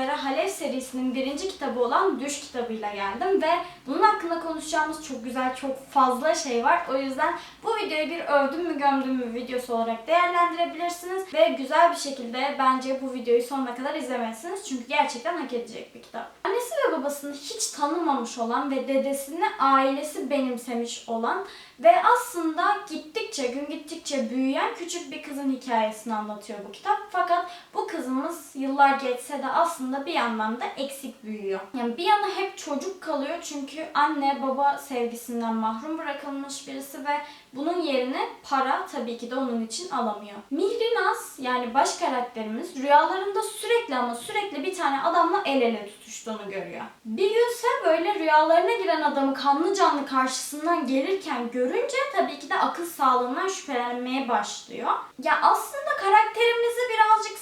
sizlere Halev serisinin birinci kitabı olan Düş kitabıyla geldim ve bunun hakkında konuşacağımız çok güzel, çok fazla şey var. O yüzden bu videoyu bir övdüm mü gömdüm mü videosu olarak değerlendirebilirsiniz ve güzel bir şekilde bence bu videoyu sonuna kadar izlemelisiniz. Çünkü gerçekten hak edecek bir kitap. Annesi ve babasını hiç tanımamış olan ve dedesini ailesi benimsemiş olan ve aslında gittikçe, gün gittikçe büyüyen küçük bir kızın hikayesini anlatıyor bu kitap. Fakat yıllar geçse de aslında bir yandan da eksik büyüyor. Yani bir yana hep çocuk kalıyor çünkü anne baba sevgisinden mahrum bırakılmış birisi ve bunun yerine para tabii ki de onun için alamıyor. Mihrinaz yani baş karakterimiz rüyalarında sürekli ama sürekli bir tane adamla el ele tutuştuğunu görüyor. Bir günse böyle rüyalarına giren adamı kanlı canlı karşısından gelirken görünce tabii ki de akıl sağlığından şüphelenmeye başlıyor. Ya aslında karakterimizi birazcık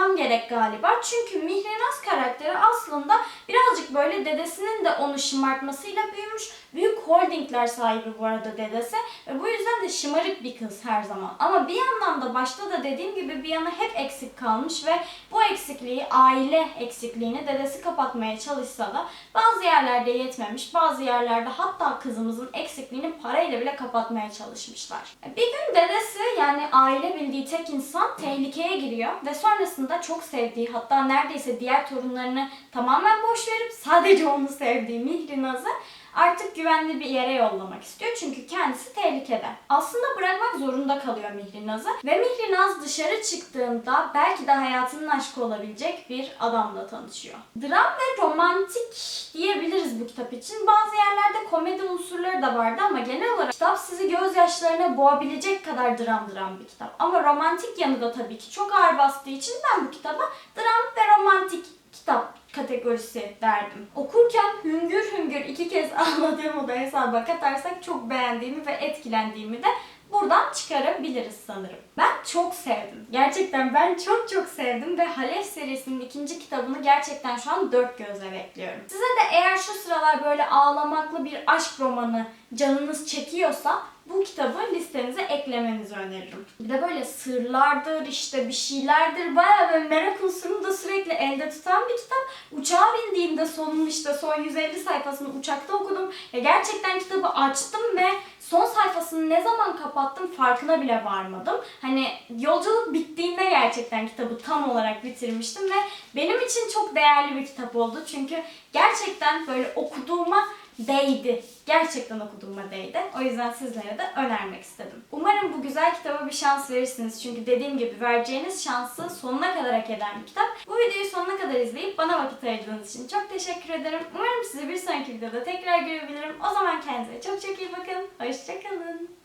tanıtmam gerek galiba. Çünkü Mihrinaz karakteri aslında birazcık böyle dedesinin de onu şımartmasıyla büyümüş. Büyük holdingler sahibi bu arada dedesi. Ve bu yüzden de şımarık bir kız her zaman. Ama bir yandan da başta da dediğim gibi bir yana hep eksik kalmış ve bu eksikliği, aile eksikliğini dedesi kapatmaya çalışsa da bazı yerlerde yetmemiş, bazı yerlerde hatta kızımızın eksikliğini parayla bile kapatmaya çalışmışlar. Bir gün dedesi yani aile bildiği tek insan tehlikeye giriyor ve sonrasında çok sevdiği hatta neredeyse diğer torunlarını tamamen boş verip sadece onu sevdiği Mihrinaz'ı artık güvenli bir yere yollamak istiyor çünkü kendisi tehlikede. Aslında bırakmak zorunda kalıyor Mihrinaz'ı ve Mihrinaz dışarı çıktığında belki de hayatının aşkı olabilecek bir adamla tanışıyor. Dram ve romantik diyebiliriz bu kitap için. Bazı yerlerde komedi unsurları da vardı ama genel olarak kitap sizi gözyaşlarına boğabilecek kadar dram dram bir kitap. Ama romantik yanı da tabii ki çok ağır bastığı için ben bu kitaba dram ve romantik kitap kategorisi verdim. Okurken hüngür hüngür iki kez ağladığımı da hesaba katarsak çok beğendiğimi ve etkilendiğimi de buradan çıkarabiliriz sanırım. Ben çok sevdim. Gerçekten ben çok çok sevdim ve Halef serisinin ikinci kitabını gerçekten şu an dört gözle bekliyorum. Size de eğer şu sıralar böyle ağlamaklı bir aşk romanı canınız çekiyorsa bu kitabı listenize eklemenizi öneririm. Bir de böyle sırlardır, işte bir şeylerdir. Bayağı böyle merak unsurunu da sürekli elde tutan bir kitap. Uçağa bindiğimde sonun işte son 150 sayfasını uçakta okudum. Ya gerçekten kitabı açtım ve son sayfasını ne zaman kapattım farkına bile varmadım. Hani yolculuk bittiğinde gerçekten kitabı tam olarak bitirmiştim ve benim için çok değerli bir kitap oldu. Çünkü gerçekten böyle okuduğuma değdi. Gerçekten okuduğuma değdi. O yüzden sizlere de önermek istedim. Umarım bu güzel kitaba bir şans verirsiniz. Çünkü dediğim gibi vereceğiniz şansı sonuna kadar hak eden bir kitap. Bu videoyu sonuna kadar izleyip bana vakit ayırdığınız için çok teşekkür ederim. Umarım sizi bir sonraki videoda tekrar görebilirim. O zaman kendinize çok çok iyi bakın. Hoşçakalın.